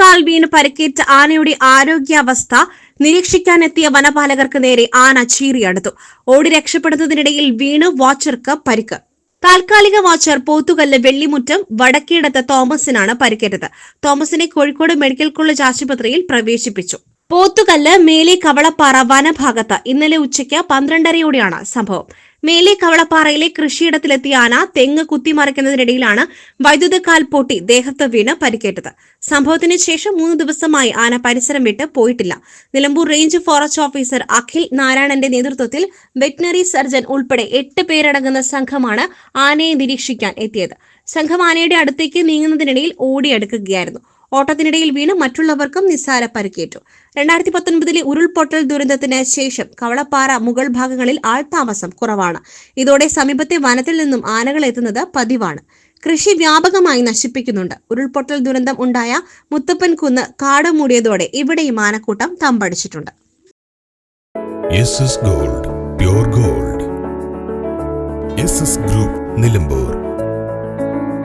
കാൽ വീണ് പരിക്കേറ്റ ആനയുടെ ആരോഗ്യാവസ്ഥ നിരീക്ഷിക്കാനെത്തിയ വനപാലകർക്ക് നേരെ ആന ചീറിയടുത്തു. ഓടി രക്ഷപ്പെടുന്നതിനിടയിൽ വീണ് വാച്ചർക്ക് പരിക്ക്. താൽക്കാലിക വാച്ചർ പോത്തുകല്ല് വെള്ളിമുറ്റം വടക്കേടത്ത് തോമസിനാണ് പരിക്കേറ്റത്. തോമസിനെ കോഴിക്കോട് മെഡിക്കൽ കോളേജ് ആശുപത്രിയിൽ പ്രവേശിപ്പിച്ചു. പോത്തുകല്ല് മേലെ കവളപ്പാറ വനഭാഗത്ത് ഇന്നലെ ഉച്ചയ്ക്ക് പന്ത്രണ്ടരയോടെയാണ് സംഭവം. മേലെ കവളപ്പാറയിലെ കൃഷിയിടത്തിലെത്തിയ ആന തെങ്ങ് കുത്തിമറിക്കുന്നതിനിടയിലാണ് വൈദ്യുത കാൽ പൊട്ടി ദേഹത്ത് വീണ് പരിക്കേറ്റത്. സംഭവത്തിന് ശേഷം മൂന്ന് ദിവസമായി ആന പരിസരം വിട്ട് പോയിട്ടില്ല. Nilambur range forest officer Akhil നാരായണന്റെ നേതൃത്വത്തിൽ വെറ്റിനറി സർജൻ ഉൾപ്പെടെ എട്ട് പേരടങ്ങുന്ന സംഘമാണ് ആനയെ നിരീക്ഷിക്കാൻ എത്തിയത്. സംഘം ആനയുടെ അടുത്തേക്ക് നീങ്ങുന്നതിനിടയിൽ ഓടിയെടുക്കുകയായിരുന്നു. ഓട്ടത്തിനിടയിൽ വീണ് മറ്റുള്ളവർക്കും നിസ്സാര പരിക്കേറ്റു. രണ്ടായിരത്തി പത്തൊൻപതിലെ ഉരുൾപൊട്ടൽ ദുരന്തത്തിന് ശേഷം കവളപ്പാറ മുകൾ ഭാഗങ്ങളിൽ ആൾതാമസം കുറവാണ്. ഇതോടെ സമീപത്തെ വനത്തിൽ നിന്നും ആനകൾ എത്തുന്നത് പതിവാണ്. കൃഷി വ്യാപകമായി നശിപ്പിക്കുന്നുണ്ട്. ഉരുൾപൊട്ടൽ ദുരന്തം ഉണ്ടായ മുത്തപ്പൻ കുന്ന് കാട് മൂടിയതോടെ ഇവിടെയും ആനക്കൂട്ടം തമ്പടിച്ചിട്ടുണ്ട്. Gold gold group Nilambur